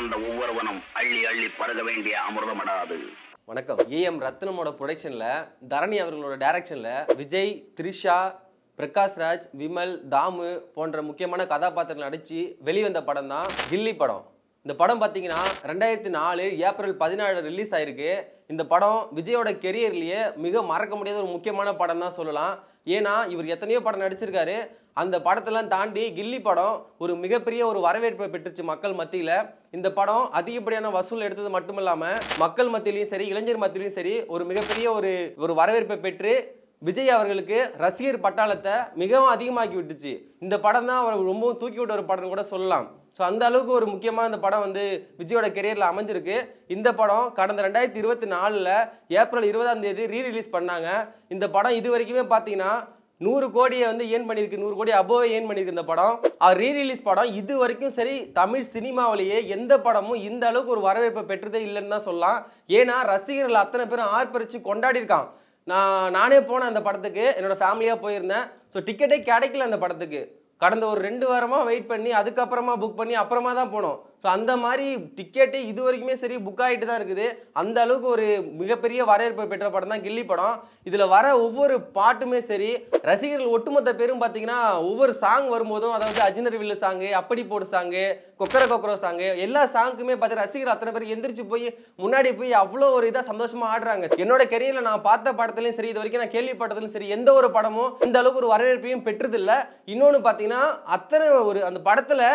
பிறந்த ஒவ்வொருவனும் அள்ளி அள்ளி பருக வேண்டிய அமிர்தமடாது. வணக்கம். ஏஎம் ரத்னமோட ப்ரொடக்ஷனில் தரணி அவர்களோட டைரக்ஷனில் விஜய் த்ரிஷா பிரகாஷ்ராஜ் விமல் தாமு போன்ற முக்கியமான கதாபாத்திரங்கள் நடித்து வெளிவந்த படம் தான் கில்லி படம். இந்த படம் பார்த்தீங்கன்னா ரெண்டாயிரத்தி நாலு ஏப்ரல் பதினாலு ரிலீஸ் ஆயிருக்கு. இந்த படம் விஜயோட கெரியர்லேயே மிக மறக்க முடியாத ஒரு முக்கியமான படம் தான் சொல்லலாம். ஏன்னா இவர் எத்தனையோ படம் நடிச்சிருக்காரு. அந்த படத்தெல்லாம் தாண்டி கில்லி படம் ஒரு மிகப்பெரிய ஒரு வரவேற்பை பெற்றுச்சு மக்கள் மத்தியில். இந்த படம் அதிகப்படியான வசூல் எடுத்தது மட்டும் இல்லாமல் மக்கள் மத்தியிலையும் சரி இளைஞர் மத்தியிலையும் சரி ஒரு மிகப்பெரிய ஒரு ஒரு வரவேற்பை பெற்று விஜய் அவர்களுக்கு ரசிகர் பட்டாளத்தை மிகவும் அதிகமாக்கி விட்டுச்சு. இந்த படம் தான் அவர் ரொம்பவும் தூக்கி விட்ட ஒரு படம் கூட சொல்லலாம். ஸோ அந்த அளவுக்கு ஒரு முக்கியமாக இந்த படம் வந்து விஜயோட கெரியரில் அமைஞ்சிருக்கு. இந்த படம் கடந்த ரெண்டாயிரத்தி இருபத்தி நாலில் ஏப்ரல் இருபதாம் தேதி ரீ ரிலீஸ் பண்ணாங்க. இந்த படம் இது வரைக்குமே பார்த்தீங்கன்னா நூறு கோடியை வந்து ஏன் பண்ணியிருக்கு. நூறு கோடி அபோவே ஏன் பண்ணியிருக்கு இந்த படம். அவர் ரீ ரிலீஸ் படம். இது வரைக்கும் சரி தமிழ் சினிமாவிலேயே எந்த படமும் இந்த அளவுக்கு ஒரு வரவேற்பை பெற்றதே இல்லைன்னு தான் சொல்லலாம். ஏன்னா ரசிகர்கள் அத்தனை பேரும் ஆர்ப்பரித்து கொண்டாடி இருக்கான் நான் நானே போனேன் அந்த படத்துக்கு என்னோட ஃபேமிலியாக போயிருந்தேன். ஸோ டிக்கெட்டே கிடைக்கல அந்த படத்துக்கு. கடந்த ஒரு ரெண்டு வாரமாக வெயிட் பண்ணி அதுக்கப்புறமா புக் பண்ணி அப்புறமா தான் போனோம். ஸோ அந்த மாதிரி டிக்கெட்டு இது வரைக்குமே சரி புக் ஆகிட்டு தான் இருக்குது. அந்த அளவுக்கு ஒரு மிகப்பெரிய வரவேற்பு பெற்ற படம் தான் கில்லி படம். இதில் வர ஒவ்வொரு பாட்டுமே சரி ரசிகர்கள் ஒட்டுமொத்த பேரும் பார்த்தீங்கன்னா ஒவ்வொரு சாங் வரும்போதும் அதாவது அஜினர் வில்லு சாங்கு அப்படி போடு சாங்கு கொக்கர கொக்கரோ சாங்கு எல்லா சாங்குமே பார்த்து ரசிகர் அத்தனை பேர் எந்திரிச்சு போய் முன்னாடி போய் அவ்வளோ ஒரு இதாக சந்தோஷமாக ஆடுறாங்க. என்னோட கெரியரில் நான் பார்த்த படத்துலையும் சரி இது வரைக்கும் நான் கேள்விப்பட்டதுலையும் சரி எந்த ஒரு படமும் இந்த அளவுக்கு ஒரு வரவேற்பையும் பெற்றதில்லை. இன்னொன்று பார்த்தீங்கன்னா அத்தனை ஒரு அந்த படத்தில்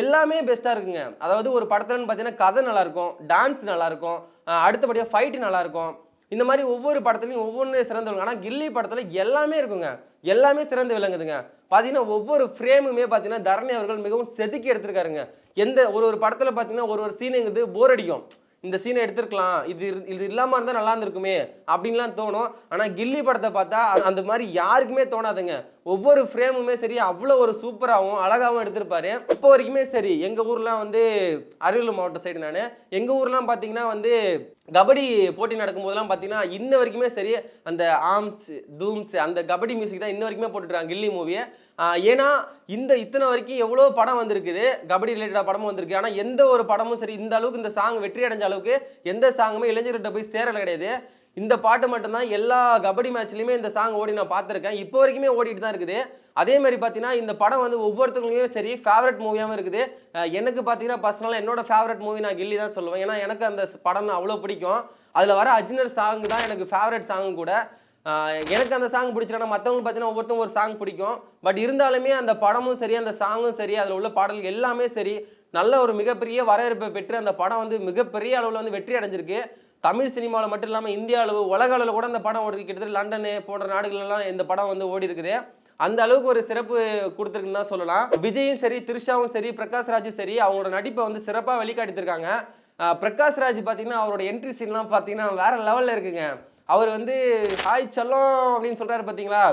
எல்லாமே பெஸ்ட்டாக இருக்குங்க. அதாவது ஒரு படத்துலன்னு பார்த்தீங்கன்னா கதை நல்லாயிருக்கும் டான்ஸ் நல்லாயிருக்கும் அடுத்தபடியாக ஃபைட்டு நல்லாயிருக்கும். இந்த மாதிரி ஒவ்வொரு படத்துலையும் ஒவ்வொன்று சிறந்து விளங்கும் ஆனால் கில்லி படத்தில் எல்லாமே இருக்குங்க. எல்லாமே சிறந்து விளங்குதுங்க. பார்த்தீங்கன்னா ஒவ்வொரு ஃப்ரேமுமே பார்த்தீங்கன்னா தரணி அவர்கள் மிகவும் செதுக்கி எடுத்திருக்காருங்க. எந்த ஒரு ஒரு படத்தில் பார்த்தீங்கன்னா ஒரு ஒரு சீனுங்கிறது போர் அடிக்கும். இந்த சீனை எடுத்திருக்கலாம். இது இது இல்லாமல் இருந்தால் நல்லா இருந்திருக்குமே அப்படின்லாம் தோணும். ஆனால் கில்லி படத்தை பார்த்தா அந்த மாதிரி யாருக்குமே தோணாதுங்க. ஒவ்வொரு ஃப்ரேமுமே சரி அவ்வளோ ஒரு சூப்பராகவும் அழகாகவும் எடுத்திருப்பாரு. இப்போ வரைக்குமே சரி எங்கள் ஊர்லாம் வந்து அரியலூர் மாவட்ட சைடு நான். எங்கள் ஊர்லாம் பார்த்தீங்கன்னா வந்து கபடி போட்டி நடக்கும்போதெல்லாம் பார்த்தீங்கன்னா இன்ன வரைக்குமே சரி அந்த ஆம்ஸ் தூம்ஸ் அந்த கபடி மியூசிக் தான் இன்ன வரைக்குமே போட்டுருக்காங்க கில்லி மூவியை ஏன்னா இந்த இத்தனை வரைக்கும் எவ்வளோ படம் வந்திருக்குது கபடி ரிலேட்டடாக படமும் வந்திருக்கு. ஆனால் எந்த ஒரு படமும் சரி இந்த அளவுக்கு இந்த சாங் வெற்றி அடைஞ்ச அளவுக்கு எந்த சாங்குமே இளைஞர்கிட்ட போய் சேரல கிடையாது. இந்த பாட்டு மட்டும்தான் எல்லா கபடி மேட்ச்லையுமே இந்த சாங் ஓடி நான் பார்த்துருக்கேன். இப்போ வரைக்குமே ஓடிட்டு தான் இருக்குது. அதே மாதிரி பார்த்தீங்கன்னா இந்த படம் வந்து ஒவ்வொருத்தவங்களுமே சரி ஃபேவரட் மூவியாகவும் இருக்குது. எனக்கு பார்த்தீங்கன்னா பர்சனலாக என்னோட ஃபேவரட் மூவி நான் கில்லி தான் சொல்லுவேன். ஏன்னா எனக்கு அந்த படம் அவ்வளோ பிடிக்கும். அதில் வர அர்ஜுனர் சாங் தான் எனக்கு ஃபேவரட் சாங் கூட. எனக்கு அந்த சாங் பிடிச்சிருக்கா மற்றவங்களுக்கு பார்த்தீங்கன்னா ஒவ்வொருத்தவங்க ஒரு சாங் பிடிக்கும். பட் இருந்தாலுமே அந்த படமும் சரி அந்த சாங்கும் சரி அதில் உள்ள பாடல்கள் எல்லாமே சரி நல்ல ஒரு மிகப்பெரிய வரவேற்பை பெற்று அந்த படம் வந்து மிகப்பெரிய அளவில் வந்து வெற்றி அடைஞ்சிருக்கு. தமிழ் சினிமாவில் மட்டும் இல்லாமல் இந்திய அளவு உலக அளவில் கூட அந்த படம் ஓடி கிட்டத்தட்ட லண்டனு போன்ற நாடுகளெல்லாம் இந்த படம் வந்து ஓடி இருக்குது. அந்த அளவுக்கு ஒரு சிறப்பு கொடுத்துருக்குன்னு தான் சொல்லலாம். விஜயும் சரி திரிஷாவும் சரி பிரகாஷ் ராஜும் சரி அவங்களோட நடிப்பை வந்து சிறப்பாக வெளிக்காட்டியிருக்காங்க. ஆஹ் பிரகாஷ் ராஜ் பார்த்தீங்கன்னா அவரோட என்ட்ரி சீன்லாம் பார்த்தீங்கன்னா வேற லெவலில் இருக்குங்க. அவர் வந்து ஹாய் செல்லம் அப்படின்னு சொல்கிறாரு பார்த்தீங்களா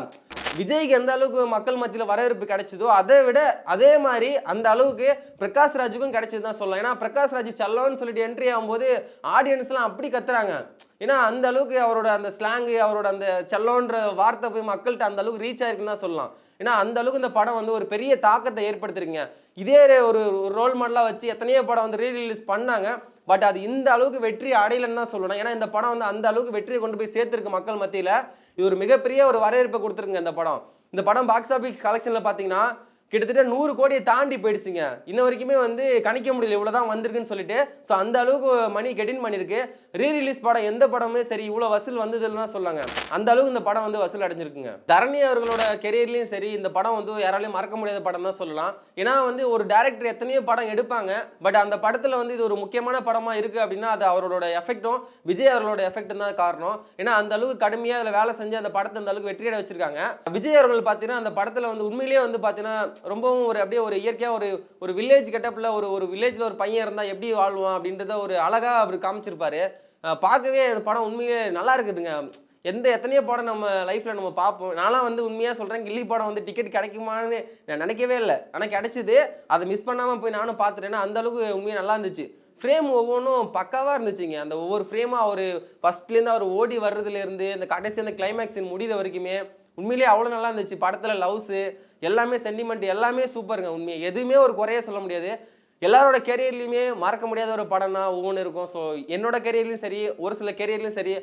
விஜய்க்கு எந்த அளவுக்கு மக்கள் மத்தியில் வரவேற்பு கிடைச்சதோ அதை விட அதே மாதிரி அந்த அளவுக்கு பிரகாஷ் ராஜுக்கும் கிடைச்சது தான் சொல்லலாம். ஏன்னா பிரகாஷ் ராஜ் செல்லோன்னு சொல்லிட்டு என்ட்ரி ஆகும்போது ஆடியன்ஸ்லாம் அப்படி கத்துறாங்க. ஏன்னா அந்த அளவுக்கு அவரோட அந்த ஸ்லாங்கு அவரோட அந்த செல்லோன்ற வார்த்தை போய் மக்கள்கிட்ட அந்த அளவுக்கு ரீச் ஆயிருக்குன்னு தான் சொல்லலாம். ஏன்னா அந்த அளவுக்கு இந்த படம் வந்து ஒரு பெரிய தாக்கத்தை ஏற்படுத்திருங்க இதே ஒரு ரோல் மாடலாக வச்சு எத்தனையோ படம் வந்து ரீ ரிலீஸ் பண்ணாங்க. பட் அது இந்த அளவுக்கு வெற்றி அடையலைன்னு தான் சொல்லணும். ஏன்னா இந்த படம் வந்து அந்த அளவுக்கு வெற்றியை கொண்டு போய் சேர்த்துருக்கு மக்கள் மத்தியில். இது ஒரு மிகப்பெரிய ஒரு வரவேற்பை கொடுத்துருங்க இந்த படம். இந்த படம் பாக்ஸ் ஆஃபீஸ் கலெக்ஷனில் பார்த்தீங்கன்னா கிட்டத்தட்ட நூறு கோடியை தாண்டி போயிடுச்சுங்க. இன்ன வரைக்குமே வந்து கணிக்க முடியல இவ்வளோ தான் வந்திருக்குன்னு சொல்லிட்டு. ஸோ அந்த அளவுக்கு மணி கெட்டின் பண்ணியிருக்கு ரீ ரிலீஸ் படம் எந்த படமே சரி இவ்வளோ வசூல் வந்ததுன்னு தான் சொல்லாங்க. அந்த அளவுக்கு இந்த படம் வந்து வசூல் அடைஞ்சிருக்குங்க. தரணி அவர்களோட கெரியர்லையும் சரி இந்த படம் வந்து யாராலையும் மறக்க முடியாத படம் தான் சொல்லலாம். ஏன்னா வந்து ஒரு டேரக்டர் எத்தனையோ படம் எடுப்பாங்க. பட் அந்த படத்தில் வந்து இது ஒரு முக்கியமான படமாக இருக்குது அப்படின்னா அது அவரோட எஃபெக்ட்டும் விஜய் அவர்களோட எஃபெக்ட்டும் தான் காரணம். ஏன்னா அந்த அளவுக்கு கடுமையாக அதில் வேலை செஞ்சு அந்த படத்தை அந்த அளவுக்கு வெற்றியடை வச்சிருக்காங்க. விஜய் அவர்கள் பார்த்தீங்கன்னா அந்த படத்தில் வந்து உண்மையிலேயே வந்து பார்த்தீங்கன்னா ரொம்பவும் ஒரு அப்படியே ஒரு இயற்கையாக ஒரு ஒரு வில்லேஜ் கெட்டப்பில் ஒரு ஒரு வில்லேஜில் ஒரு பையன் இருந்தால் எப்படி வாழ்வான் அப்படின்றத ஒரு அழகாக அவர் காமிச்சிருப்பாரு. பார்க்கவே அந்த படம் உண்மையிலே நல்லா இருக்குதுங்க. எந்த எத்தனையோ படம் நம்ம லைஃப்பில் நம்ம பார்ப்போம். நான்லாம் வந்து உண்மையாக சொல்கிறேன் கில்லி படம் வந்து டிக்கெட் கிடைக்குமான்னு நான் நினைக்கவே இல்லை. ஆனால் கிடைச்சிது. அதை மிஸ் பண்ணாமல் போய் நானும் பார்த்துட்டேன்னா அந்த அளவுக்கு உண்மையாக நல்லா இருந்துச்சு. ஃப்ரேம் ஒவ்வொன்றும் பக்காவாக இருந்துச்சுங்க. அந்த ஒவ்வொரு ஃப்ரேமாக அவர் ஃபஸ்ட்லேருந்து அவர் ஓடி வர்றதுலேருந்து அந்த கடைசி அந்த கிளைமேக்ஸின் முடிகிற வரைக்குமே உண்மையிலேயே அவ்வளோ நல்லா இருந்துச்சு. படத்தில் லவ்ஸு எல்லாமே சென்டிமெண்ட் எல்லாமே சூப்பருங்க உண்மையை. எதுவுமே ஒரு குறைய சொல்ல முடியாது. எல்லாரோட கெரியர்லையுமே மறக்க முடியாத ஒரு படம்னா ஒவ்வொன்று இருக்கும். ஸோ என்னோட கெரியர்லையும் சரி ஒரு சில கெரியர்லையும் சரி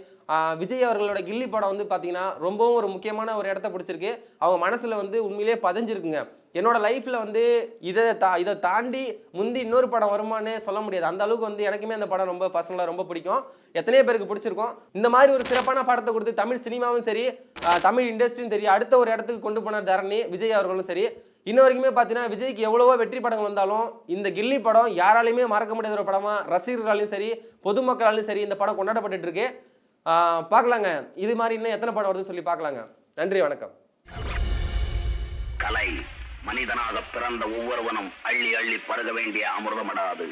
விஜய் அவர்களோட கில்லி படம் வந்து பார்த்தீங்கன்னா ரொம்பவும் ஒரு முக்கியமான ஒரு இடத்த பிடிச்சிருக்கு. அவங்க மனசில் வந்து உண்மையிலேயே பதிஞ்சிருக்குங்க. என்னோட லைஃப்பில் வந்து இதை தா இதை தாண்டி முந்தி இன்னொரு படம் வருமானு சொல்ல முடியாது. அந்த அளவுக்கு வந்து எனக்குமே அந்த படம் ரொம்ப பர்சனலாக ரொம்ப பிடிக்கும். எத்தனையோ பேருக்கு பிடிச்சிருக்கும். இந்த மாதிரி ஒரு சிறப்பான படத்தை கொடுத்து தமிழ் சினிமாவும் சரி தமிழ் இண்டஸ்ட்ரியும் சரி அடுத்த ஒரு இடத்துக்கு கொண்டு போன தரணி விஜய் அவர்களும் சரி. இன்ன வரைக்குமே பார்த்தீங்கன்னா விஜய்க்கு எவ்வளவோ வெற்றி படங்கள் வந்தாலும் இந்த கில்லி படம் யாராலையுமே மறக்க முடியாத ஒரு படமா ரசிகர்களாலையும் சரி பொதுமக்களாலையும் சரி இந்த படம் கொண்டாடப்பட்டுட்டு இருக்கு. ஆஹ் பார்க்கலாங்க இது மாதிரி இன்னும் எத்தனை படம் வருதுன்னு சொல்லி பார்க்கலாங்க நன்றி வணக்கம். கலை மனிதனாக பிறந்த ஒவ்வொருவனும் அள்ளி அள்ளி பருக வேண்டிய அமிர்தமடாது.